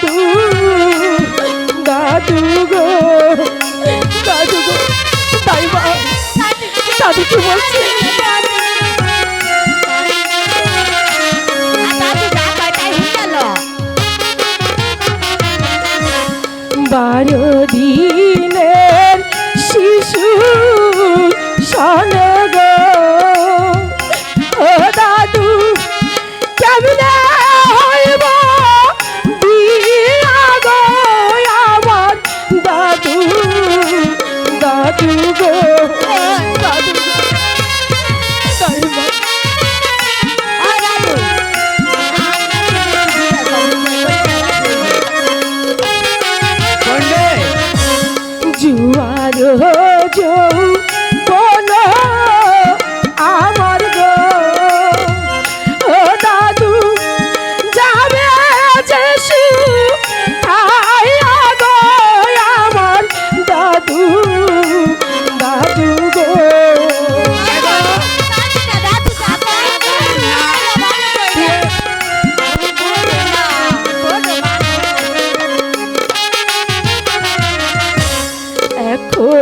দাদু দাদু গো দাদু গো তাই দাদু কি বলছে? বারো দিনের শিশু সনগর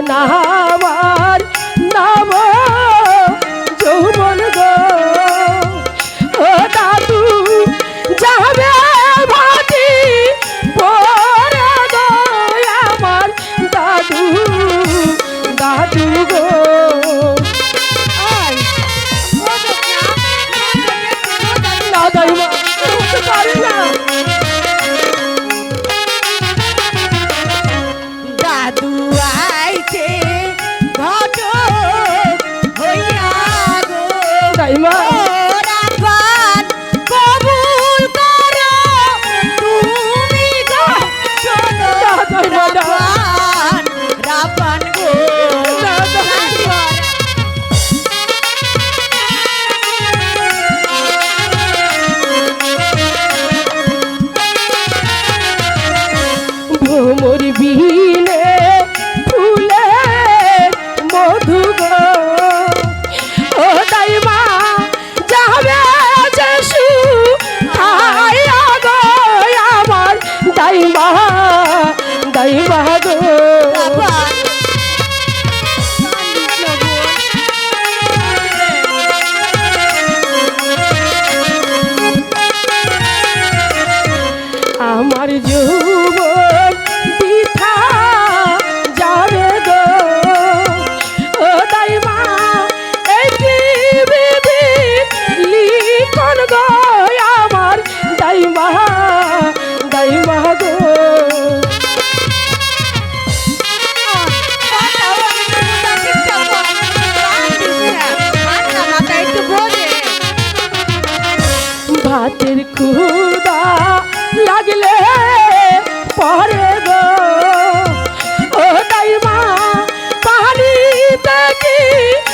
না 诶呀 আমার জোর Peggy.